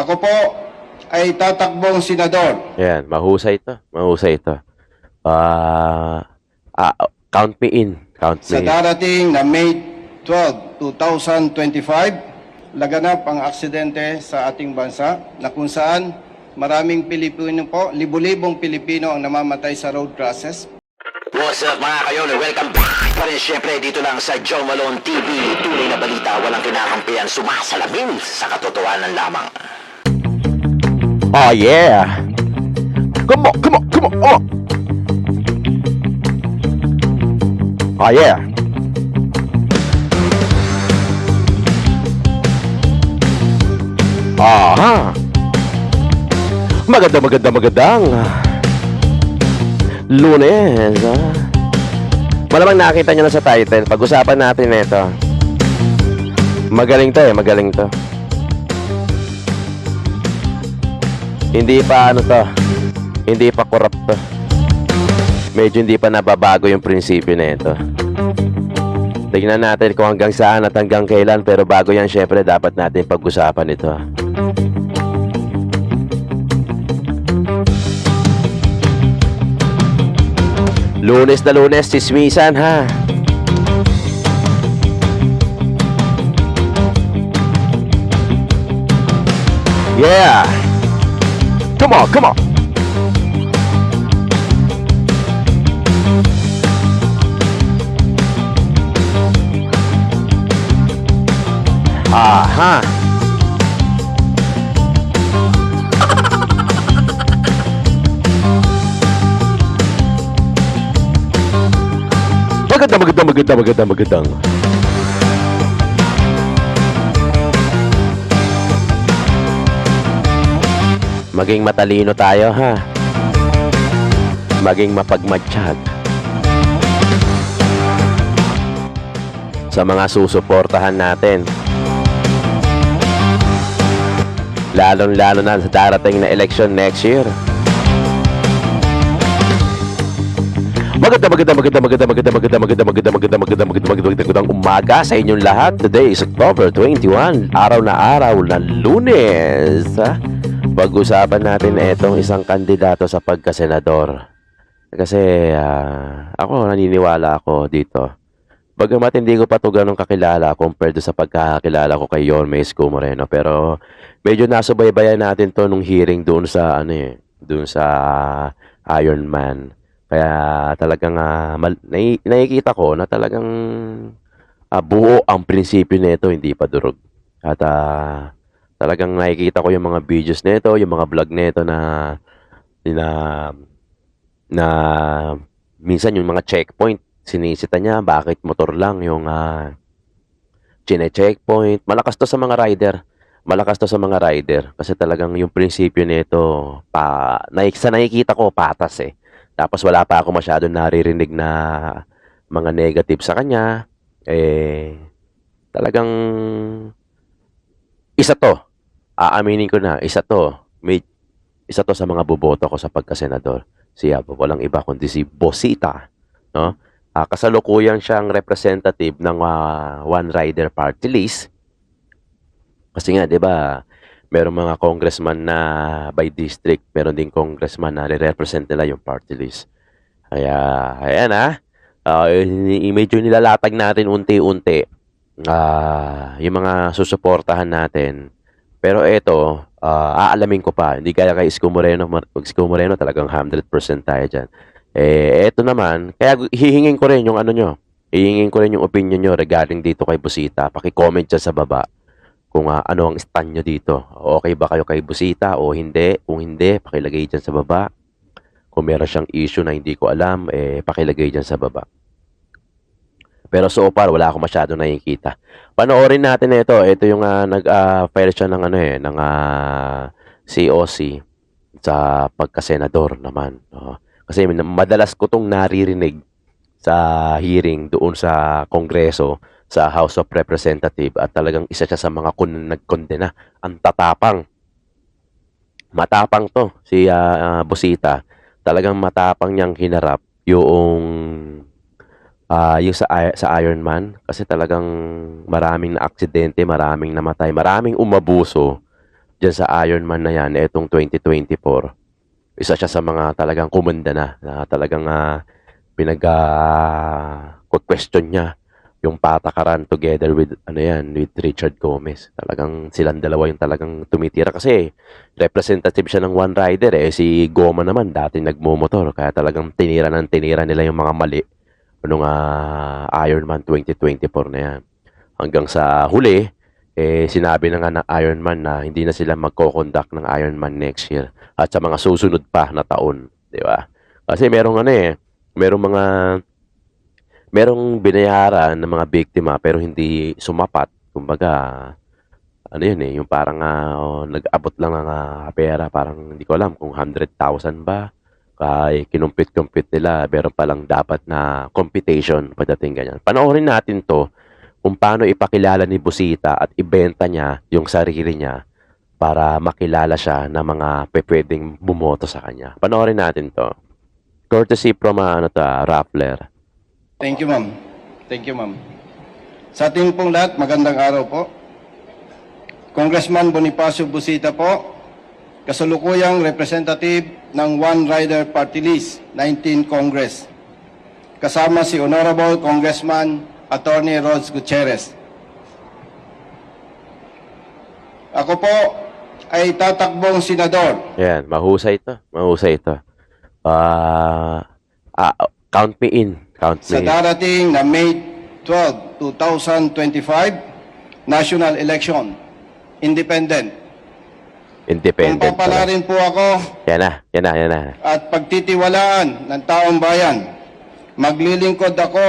Ako po ay tatakbong senador Ayan, mahusay ito. Mahusay ito. Ah, ah, count me in. Count sa me in. darating na May 12, 2025. Laganap ang aksidente sa ating bansa na kung saan maraming Pilipino po, libu-libong Pilipino ang namamatay sa road crashes. What's up mga kayon? Welcome back pa rin syempre dito lang sa Joe Malone TV. Tunay na balita, walang kinakampihan, sumasalamin sa katotohanan lamang. Oh, yeah. Come on, come on, come on, come on. Oh, yeah. Aha. Maganda, maganda, magandang. Lunes, ah. Malamang nakita nyo na sa title. Pag-usapan natin ito. Magaling to eh, magaling to. Hindi pa ano to. Hindi pa corrupt to. Medyo hindi pa nababago yung prinsipyo na ito. Tignan natin kung hanggang saan at hanggang kailan pero bago yan syempre dapat natin pag-usapan ito. Lunes na lunes, sismisan ha. Yeah! Come on, come on. Aha. Maganda, maganda, maganda, maganda, magandang. Maging matalino tayo, ha? Maging mapagmatsyag. Sa mga susuportahan natin. Lalong-lalo na sa darating na election next year. Maganda, maganda, maganda, maganda, maganda, maganda, maganda, maganda, maganda, maganda, maganda, maganda, maganda, magandang umaga sa inyong lahat. Today is October 21, araw na araw na lunes. Ha? Pag-usapan natin na itong isang kandidato sa pagkasenador. Kasi ah, ako naniniwala ako dito. Bagamat hindi ko pa ito ganun kakilala compared sa pagkakakilala ko kay Yorme Isko Moreno. Pero medyo nasubaybayan natin to nung hearing doon sa ano eh, doon sa Iron Man. Kaya talagang ah, mal- nakikita ko na talagang ah, buo ang prinsipyo nito, hindi pa durog. At ah, talagang nakikita ko yung mga videos nito, yung mga vlog nito na na na minsan yung mga checkpoint sinisita niya bakit motor lang yung uh, chine-checkpoint. Malakas to sa mga rider. Malakas to sa mga rider. Kasi talagang yung prinsipyo nito pa naik sa nakikita ko patas eh. Tapos wala pa ako masyado naririnig na mga negative sa kanya. Eh talagang isa to aaminin ko na isa to may isa to sa mga boboto ko sa pagkasenador siya walang iba kundi si Bosita no Ah, kasalukuyan siyang representative ng ah, One Rider Party List. Kasi nga, 'di ba, merong mga congressman na by district, meron din congressman na re-represent nila yung party list. Kaya, ayan ah. Ah, i- medyo nilalatag natin unti-unti ah, yung mga susuportahan natin. Pero ito, ah, aalamin ko pa. Hindi kaya kay Isko Moreno. Isko Moreno talagang 100% tayo dyan. Eh, eto naman, kaya hihingin ko rin yung ano nyo. Hihingin ko rin yung opinion nyo regarding dito kay Busita. Paki-comment dyan sa baba kung ah, ano ang stand nyo dito. Okay ba kayo kay Busita o hindi? Kung hindi, pakilagay dyan sa baba. Kung meron siyang issue na hindi ko alam, eh, pakilagay dyan sa baba. Pero so far, wala akong masyado nakikita. Panoorin natin ito. Ito yung ah, nag-file siya ng ano eh, ng ah, COC sa pagkasenador naman. no? Kasi madalas ko tong naririnig sa hearing doon sa Kongreso, sa House of Representative at talagang isa siya sa mga kun nagkondena. Ang tatapang. Matapang to si ah, ah, Busita. Talagang matapang niyang hinarap yung ah yung sa sa Iron Man kasi talagang maraming na aksidente, maraming namatay, maraming umabuso dyan sa Ironman na yan, etong 2024, isa siya sa mga talagang kumanda na, na talagang uh, ah, question niya yung patakaran together with ano yan with Richard Gomez. Talagang silang dalawa yung talagang tumitira kasi representative siya ng one rider eh. Si Goma naman dati nagmumotor kaya talagang tinira ng tinira nila yung mga mali nung ah, Ironman 2024 na yan hanggang sa huli eh sinabi na nga ng Ironman na hindi na sila magko-conduct ng Ironman next year at sa mga susunod pa na taon di ba kasi merong ano eh merong mga merong binayaran ng mga biktima pero hindi sumapat. Kumbaga, ano yun eh, yung parang oh, nag-abot lang ng ah, pera, parang hindi ko alam kung 100,000 ba. Kaya kinumpit-kumpit nila, meron palang dapat na computation pagdating ganyan. Panoorin natin to kung paano ipakilala ni Busita at ibenta niya yung sarili niya para makilala siya ng mga pwedeng bumoto sa kanya. Panoorin natin to. Courtesy from ah, ano to, ah, Rappler. Thank you, ma'am. Thank you, ma'am. Sa ating pong lahat, magandang araw po. Congressman Bonifacio Busita po, kasalukuyang representative ng One Rider Party List, 19 Congress. Kasama si Honorable Congressman Attorney Rhodes Gutierrez. Ako po ay tatakbong senador Yan, mahusay ito. Mahusay ito. Ah, ah, count me in. Count sa me in. darating na May 12, 2025 national election. Independent. Independent. pala. papalarin po ako Yan na, yan na, yan na. at pagtitiwalaan ng taong bayan, maglilingkod ako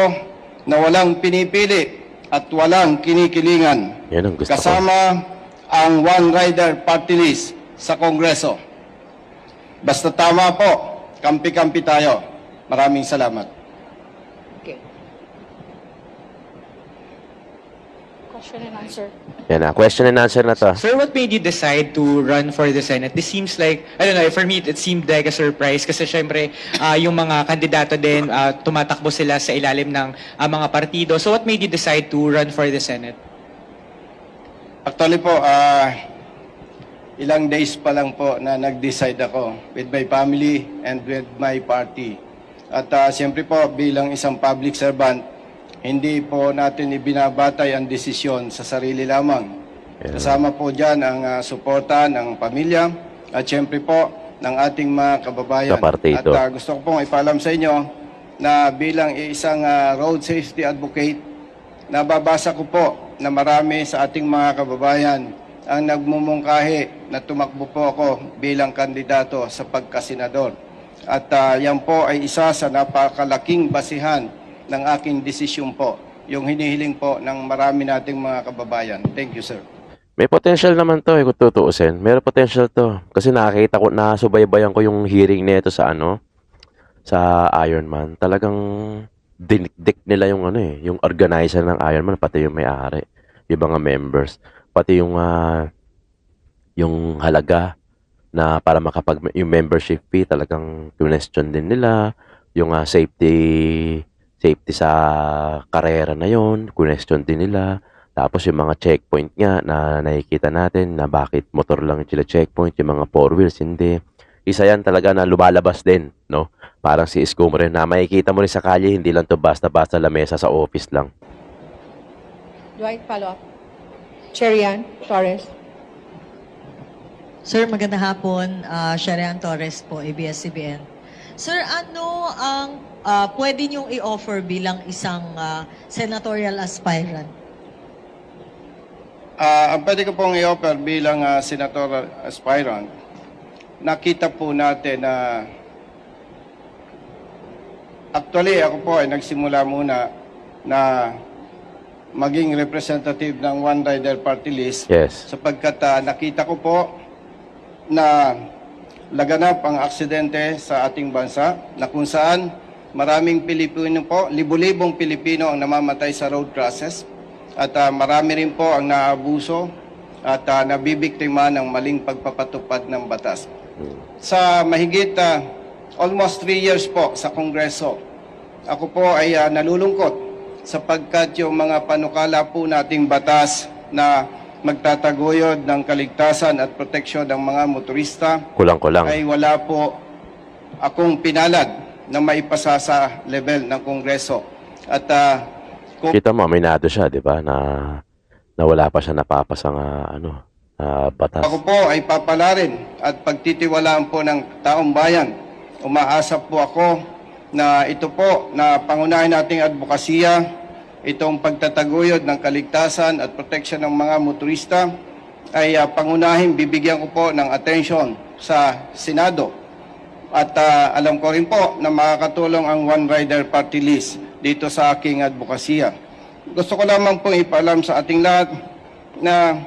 na walang pinipili at walang kinikilingan. Yan ang gusto ko. Kasama ang One Rider Party List sa Kongreso. Basta tama po, kampi-kampi tayo. Maraming salamat. Question and answer. Yan na. Question and answer na to. Sir, what made you decide to run for the Senate? This seems like, I don't know, for me, it seemed like a surprise kasi syempre, ah, yung mga kandidato din, ah, tumatakbo sila sa ilalim ng ah, mga partido. So what made you decide to run for the Senate? Actually po, ah, ilang days pa lang po na nag-decide ako with my family and with my party. At ah, siyempre po, bilang isang public servant, hindi po natin ibinabatay ang desisyon sa sarili lamang. Kasama po dyan ang ah, suporta ng pamilya at siyempre po ng ating mga kababayan. At ah, gusto ko pong ipalam sa inyo na bilang isang ah, road safety advocate, nababasa ko po na marami sa ating mga kababayan ang nagmumungkahi na tumakbo po ako bilang kandidato sa pagkasenador. At ah, yan po ay isa sa napakalaking basihan ng aking desisyon po, yung hinihiling po ng marami nating mga kababayan. Thank you, sir. May potential naman to eh, kung tutuusin. Meron potential to. Kasi nakakita ko, nasubaybayan ko yung hearing nito sa ano, sa Ironman. Talagang dinikdik nila yung ano eh, yung organizer ng Ironman, pati yung may-ari, yung mga members, pati yung ah, yung halaga na para makapag yung membership fee talagang question din nila yung ah, safety safety sa karera na yon question din nila tapos yung mga checkpoint nga na nakikita natin na bakit motor lang yung sila checkpoint yung mga four wheels hindi isa yan talaga na lumalabas din no parang si Isko mo rin na makikita mo rin sa kalye hindi lang to basta-basta lamesa sa office lang Dwight, follow up. Cherian Torres. Sir, magandang hapon. Uh, Sharian Torres po, ABS-CBN. Sir, ano ang ah, pwede niyong i-offer bilang isang ah, senatorial aspirant? Ah, ang pwede ko pong i-offer bilang ah, senator aspirant, nakita po natin na actually ako po ay nagsimula muna na maging representative ng One Rider Party List yes sapagkat ah, nakita ko po na laganap ang aksidente sa ating bansa na kung saan maraming Pilipino po, libu-libong Pilipino ang namamatay sa road crashes at ah, marami rin po ang naabuso at ah, nabibiktima ng maling pagpapatupad ng batas. Sa mahigit ah, almost three years po sa Kongreso, ako po ay ah, nalulungkot sapagkat yung mga panukala po nating batas na magtataguyod ng kaligtasan at proteksyon ng mga motorista Kulang-kulang. ay wala po akong pinalad na maipasa sa level ng Kongreso. At ah, kung Kita mo, aminado siya, di ba, na, na wala pa siya napapasang ah, ano, ah, batas. ako po ay papalarin at pagtitiwalaan po ng taong bayan, umaasa po ako na ito po na pangunahin nating advokasya, itong pagtataguyod ng kaligtasan at proteksyon ng mga motorista ay ah, pangunahin bibigyan ko po ng atensyon sa Senado. At ah, alam ko rin po na makakatulong ang One Rider Party List dito sa aking advokasya. Gusto ko lamang pong ipaalam sa ating lahat na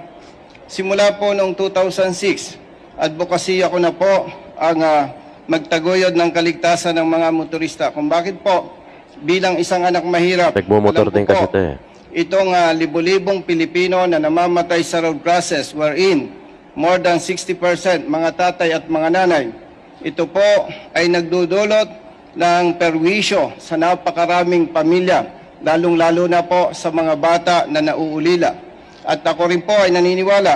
simula po noong 2006, advokasya ko na po ang ah, magtaguyod ng kaligtasan ng mga motorista. Kung bakit po, bilang isang anak mahirap, Nagmumotor din kasi ito eh. itong ah, libo-libong Pilipino na namamatay sa road crashes wherein more than 60% mga tatay at mga nanay. Ito po ay nagdudulot ng perwisyo sa napakaraming pamilya, lalong-lalo na po sa mga bata na nauulila. At ako rin po ay naniniwala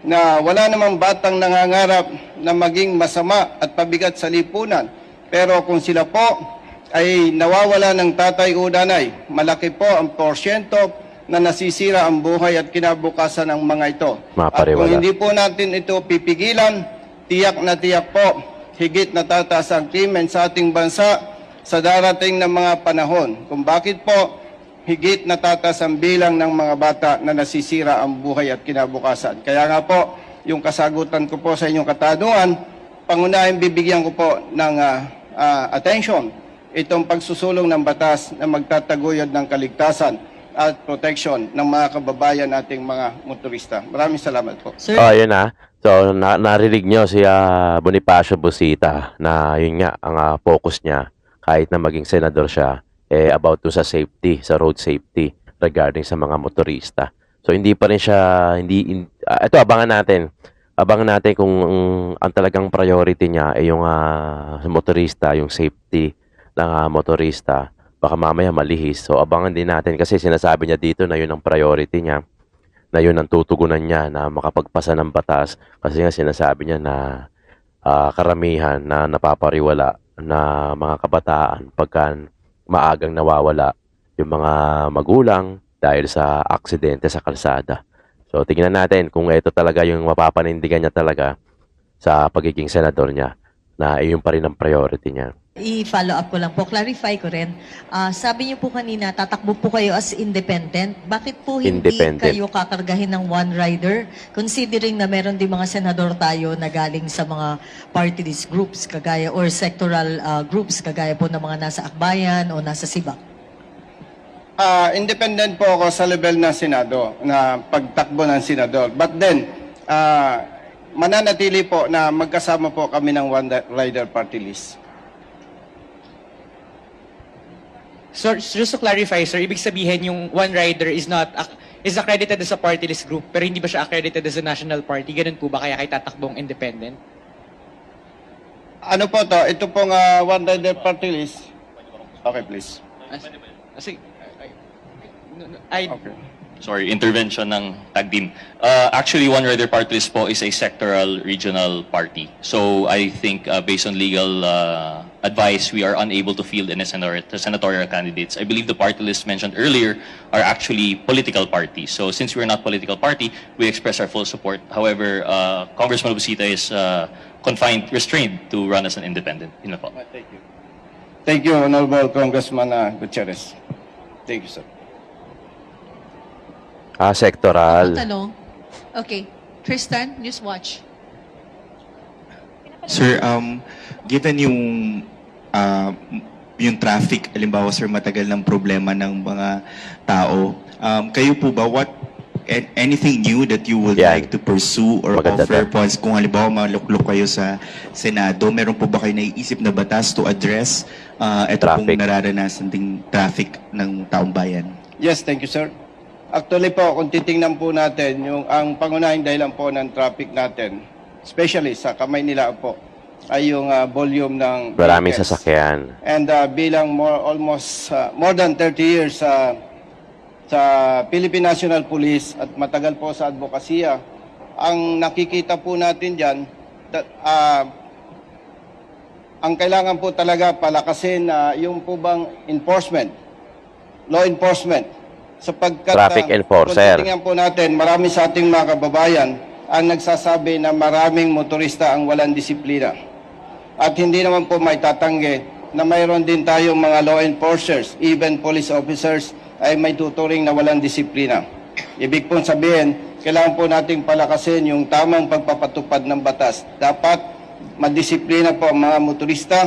na wala namang batang nangangarap na maging masama at pabigat sa lipunan. Pero kung sila po ay nawawala ng tatay o nanay, malaki po ang porsyento na nasisira ang buhay at kinabukasan ng mga ito. At kung hindi po natin ito pipigilan, tiyak na tiyak po, higit na tataas ang krimen sa ating bansa sa darating na mga panahon. Kung bakit po, higit na tataas ang bilang ng mga bata na nasisira ang buhay at kinabukasan. Kaya nga po, yung kasagutan ko po sa inyong katanungan, pangunahin bibigyan ko po ng ah, ah, attention itong pagsusulong ng batas na magtataguyod ng kaligtasan at protection ng mga kababayan nating mga motorista. Maraming salamat po. Sir, Oh, yun na. So, na narinig nyo si ah, Bonifacio Busita na yun nga, ang ah, focus niya, kahit na maging senador siya, eh, about to sa safety, sa road safety, regarding sa mga motorista. So, hindi pa rin siya, hindi, in, ah, ito, abangan natin. Abangan natin kung ang- ang talagang priority niya ay yung ah, motorista, yung safety ng ah, motorista. Baka mamaya malihis. So, abangan din natin kasi sinasabi niya dito na yun ang priority niya na yun ang tutugunan niya na makapagpasa ng batas kasi nga sinasabi niya na ah, karamihan na napapariwala na mga kabataan pagka maagang nawawala yung mga magulang dahil sa aksidente sa kalsada. So tingnan natin kung ito talaga yung mapapanindigan niya talaga sa pagiging senador niya na iyon pa rin ang priority niya. I-follow up ko lang po, clarify ko rin. Ah, sabi niyo po kanina, tatakbo po kayo as independent. Bakit po hindi Independent. kayo kakargahin ng one rider? Considering na meron din mga senador tayo na galing sa mga party list groups kagaya or sectoral ah, groups kagaya po ng mga nasa Akbayan o nasa Sibak. Ah, independent po ako sa level ng Senado, na pagtakbo ng Senador. But then, ah, mananatili po na magkasama po kami ng One Rider Party List. So, just to clarify, sir, ibig sabihin yung one rider is not ac- is accredited as a party list group pero hindi ba siya accredited as a national party? Ganun po ba kaya kay tatakbong independent? Ano po to? Ito pong ah, One Rider Party List. Okay, please. As- Kasi, I, I, Okay. sorry, intervention ng tag team. Uh, actually, One Rider Party List po is a sectoral regional party. So I think uh, based on legal uh, advice, we are unable to field any senator- senatorial candidates. I believe the party list mentioned earlier are actually political parties. So since we're not political party, we express our full support. However, uh, Congressman Busita is uh, confined, restrained to run as an independent. Yun na po. Thank you. Thank you, Honorable Congressman ah, Gutierrez. Thank you, sir. Ah, sektoral. Tanong. Okay. Tristan, Newswatch. Sir, um, given yung ah, yung traffic, alimbawa sir, matagal ng problema ng mga tao, um, kayo po ba, what anything new that you would Yan. like to pursue or Maganda offer to. points? Kung halimbawa maluklok kayo sa Senado, meron po ba kayo naiisip na batas to address uh, ito Traffic. pong nararanasan ding traffic ng taong bayan? Yes, thank you, sir. Actually po, kung titingnan po natin, yung ang pangunahing dahilan po ng traffic natin, especially sa kamay nila po, ay yung ah, volume ng Maraming vehicles. sasakyan. And ah, bilang more almost ah, more than 30 years sa sa Philippine National Police at matagal po sa advokasya, ang nakikita po natin dyan, da- ah, ang kailangan po talaga palakasin na yung po bang enforcement, law enforcement, sapagkat Traffic ah, enforcer. kung titingnan po natin, marami sa ating mga kababayan ang nagsasabi na maraming motorista ang walang disiplina. At hindi naman po may tatanggi na mayroon din tayong mga law enforcers, even police officers ay may tuturing na walang disiplina. Ibig pong sabihin, kailangan po nating palakasin yung tamang pagpapatupad ng batas. Dapat madisiplina po ang mga motorista,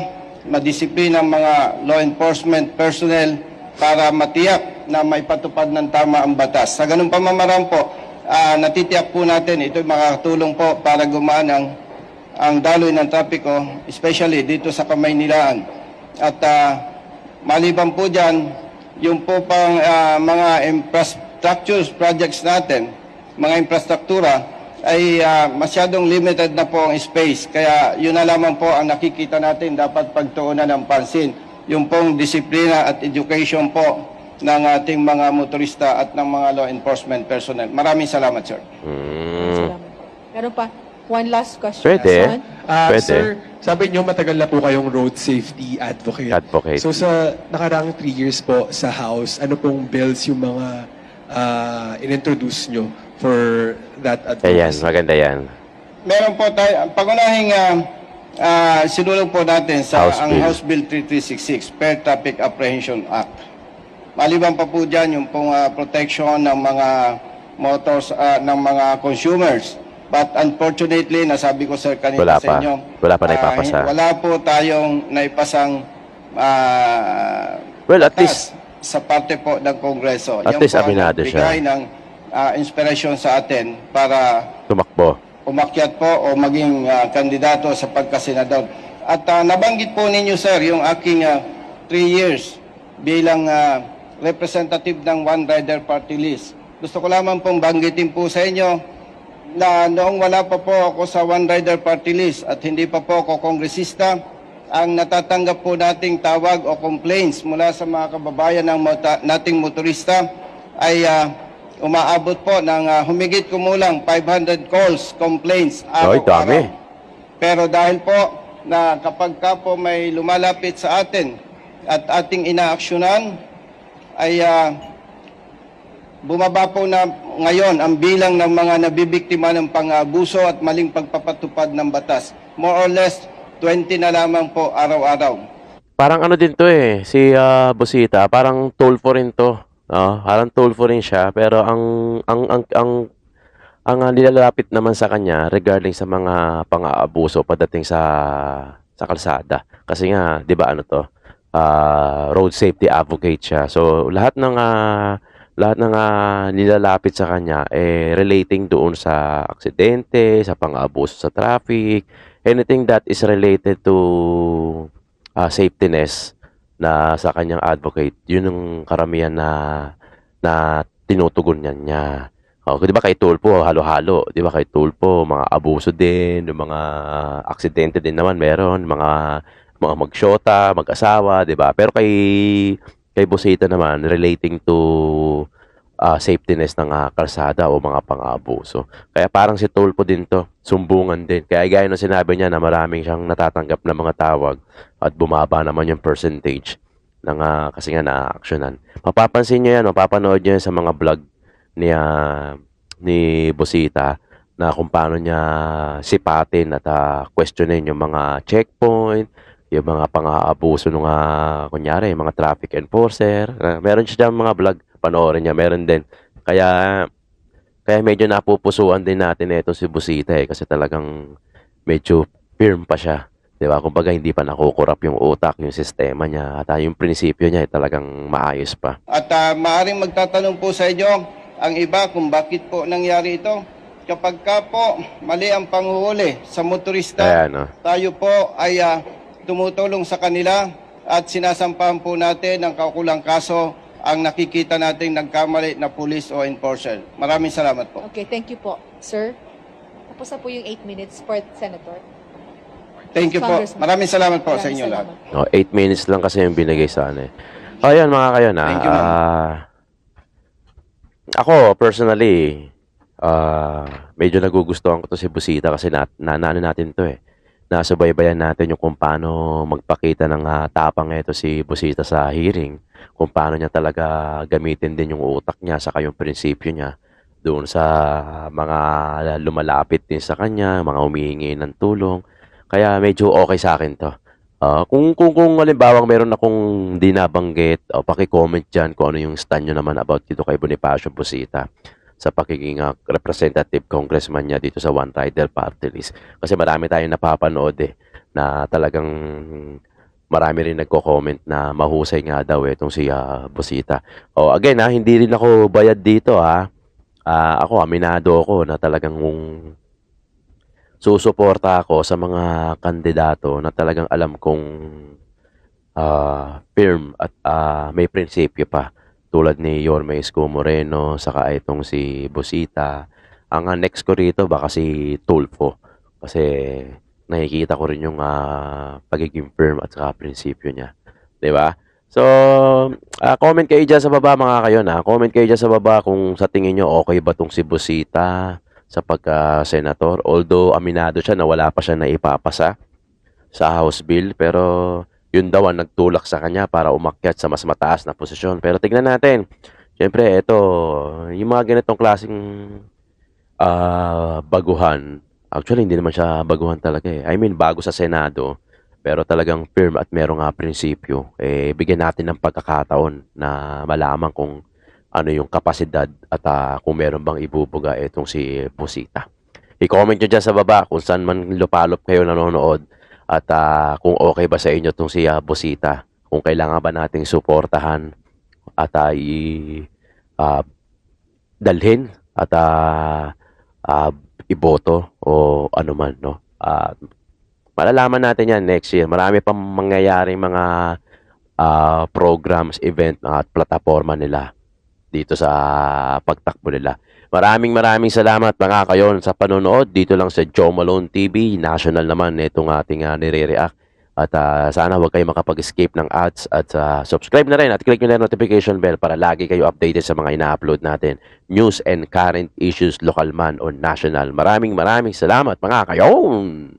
madisiplina ang mga law enforcement personnel para matiyak na may patupad ng tama ang batas. Sa ganung pamamaraan po, ah, natitiyak po natin, ito makakatulong po para gumaan ang, ang daloy ng trapiko, especially dito sa Kamaynilaan. At ah, maliban po dyan, yung po pang ah, mga infrastructure projects natin, mga infrastruktura, ay ah, masyadong limited na po ang space. Kaya yun na lamang po ang nakikita natin dapat pagtuunan ng pansin. Yung pong disiplina at education po ng ating mga motorista at ng mga law enforcement personnel. Maraming salamat, sir. Mm. Meron pa. One last question. Pwede. Ah, Pwede. Sir, sabi niyo matagal na po kayong road safety advocate. Advocate. So sa nakaraang three years po sa House, ano pong bills yung mga ah, inintroduce nyo for that Ayan, advocacy? maganda yan. Meron po tayo, ang pangunahing uh, uh, sinulong po natin sa House ang Bill. House Bill 3366, Fair Traffic Apprehension Act. Maliban pa po dyan yung pong uh, protection ng mga motors, uh, ng mga consumers. But unfortunately, nasabi ko sir kanina Wala sa pa. inyo, Wala pa ah, naipapasa. wala po tayong naipasang ah, Well, at least, sa parte po ng Kongreso. At Yan least aminado siya. ng ah, inspiration sa atin para tumakbo. umakyat po o maging ah, kandidato sa pagkasenador. At ah, nabanggit po ninyo sir yung aking ah, three years bilang ah, representative ng One Rider Party List. Gusto ko lamang pong banggitin po sa inyo na noong wala pa po ako sa One Rider Party List at hindi pa po ako kongresista, ang natatanggap po nating tawag o complaints mula sa mga kababayan ng mota- nating motorista ay ah, umaabot po ng ah, humigit kumulang 500 calls, complaints Ay, dami. Pero dahil po na kapag ka po may lumalapit sa atin at ating inaaksyonan, ay ah, bumaba po na ngayon ang bilang ng mga nabibiktima ng pang-abuso at maling pagpapatupad ng batas. More or less, 20 na lamang po araw-araw. Parang ano din to eh, si ah, Busita, parang Tulfo rin to. No? Parang Tulfo rin siya, pero ang ang ang ang ang ah, nilalapit naman sa kanya regarding sa mga pang-aabuso pagdating sa sa kalsada. Kasi nga, 'di ba ano to? Ah, road safety advocate siya. So lahat ng ah, lahat ng ah, nilalapit sa kanya eh relating doon sa aksidente, sa pang-aabuso sa traffic, anything that is related to uh, safetyness na sa kanyang advocate, yun ang karamihan na na tinutugon niya niya. Oh, 'di ba kay Tulpo halo-halo, 'di ba kay Tulpo mga abuso din, mga aksidente din naman meron, mga mga magsyota, mag-asawa, 'di ba? Pero kay kay Busita naman relating to ah, safetyness ng ah, kalsada o mga pang-aabuso. Kaya parang si Tulpo din to, sumbungan din. Kaya gaya ng sinabi niya na maraming siyang natatanggap na mga tawag at bumaba naman yung percentage ng ah, kasi nga na-actionan. Mapapansin niyo yan, mapapanood niyo yan sa mga vlog ni ah, ni Busita na kung paano niya sipatin at ah, questionin yung mga checkpoint, yung mga pang-aabuso ng ah, kunyari, mga traffic enforcer. Ah, meron siya dyan mga vlog, panoorin niya, meron din. Kaya kaya medyo napupusuan din natin ito si Busita eh kasi talagang medyo firm pa siya. 'Di ba? Kumbaga hindi pa nakukurap yung utak, yung sistema niya at ah, yung prinsipyo niya ay talagang maayos pa. At ah, maaring magtatanong po sa inyo ang iba kung bakit po nangyari ito. Kapag ka po mali ang panghuhuli sa motorista, Ayan, no? tayo po ay ah, tumutulong sa kanila at sinasampahan po natin ng kaukulang kaso ang nakikita nating nagkamali na pulis o enforcer. Maraming salamat po. Okay, thank you po, sir. Tapos na po yung 8 minutes for Senator. Thank you po. Congressman. Maraming salamat po sa Maraming inyo lahat. salamat. Oh, 8 minutes lang kasi yung binigay sa ano eh. Ayan mga kayo na. Thank you, ma'am. ah, ako, personally, ah medyo nagugustuhan ko to si Busita kasi na, na, na- ano natin to eh. Nasubaybayan natin yung kung paano magpakita ng ah, tapang ito si Busita sa hearing. Kung paano niya talaga gamitin din yung utak niya saka yung prinsipyo niya doon sa mga lumalapit din sa kanya, mga humihingi ng tulong. Kaya medyo okay sa akin to. Ah, kung kung kung halimbawa meron akong di nabanggit, o paki-comment diyan kung ano yung stand nyo naman about dito kay Bonifacio Busita sa pagiging ah, representative congressman niya dito sa One Rider Party List. Kasi marami tayong napapanood eh na talagang marami rin nagko-comment na mahusay nga daw itong si ah, Busita. O again ha, hindi rin ako bayad dito ha. Ah, ako aminado ako na talagang susuporta ako sa mga kandidato na talagang alam kong ah, firm at ah, may prinsipyo pa. Tulad ni Yorme Isko Moreno, saka itong si Busita. Ang ah, next ko rito baka si Tulfo. Kasi nakikita ko rin yung ah, pagiging firm at saka prinsipyo niya. 'Di ba? So, ah, comment kayo dyan sa baba mga kayo na. Comment kayo dyan sa baba kung sa tingin nyo okay ba tong si Busita sa pagka-senator. Although aminado siya na wala pa siya na ipapasa sa House Bill. Pero yun daw ang nagtulak sa kanya para umakyat sa mas mataas na posisyon. Pero tignan natin. Siyempre, ito, yung mga ganitong klaseng ah, baguhan. Actually, hindi naman siya baguhan talaga eh. I mean, bago sa Senado. Pero talagang firm at merong nga prinsipyo. Eh, bigyan natin ng pagkakataon na malaman kung ano yung kapasidad at ah, kung meron bang ibubuga itong si Busita. I-comment nyo dyan sa baba kung saan man lupalop kayo nanonood at ah, kung okay ba sa inyo itong si ah, Busita. Kung kailangan ba nating suportahan at ah, i, ah, dalhin at ah, ah, iboto o ano man. No? Ah, malalaman natin yan next year. Marami pang mangyayaring mga ah, programs, event at plataforma nila dito sa pagtakbo nila. Maraming maraming salamat mga kayon sa panonood dito lang sa Joe Malone TV. National naman itong ating uh, nire-react. At ah, sana huwag kayo makapag-escape ng ads at ah, subscribe na rin at click nyo na notification bell para lagi kayo updated sa mga ina-upload natin. News and current issues local man o national. Maraming maraming salamat mga kayon!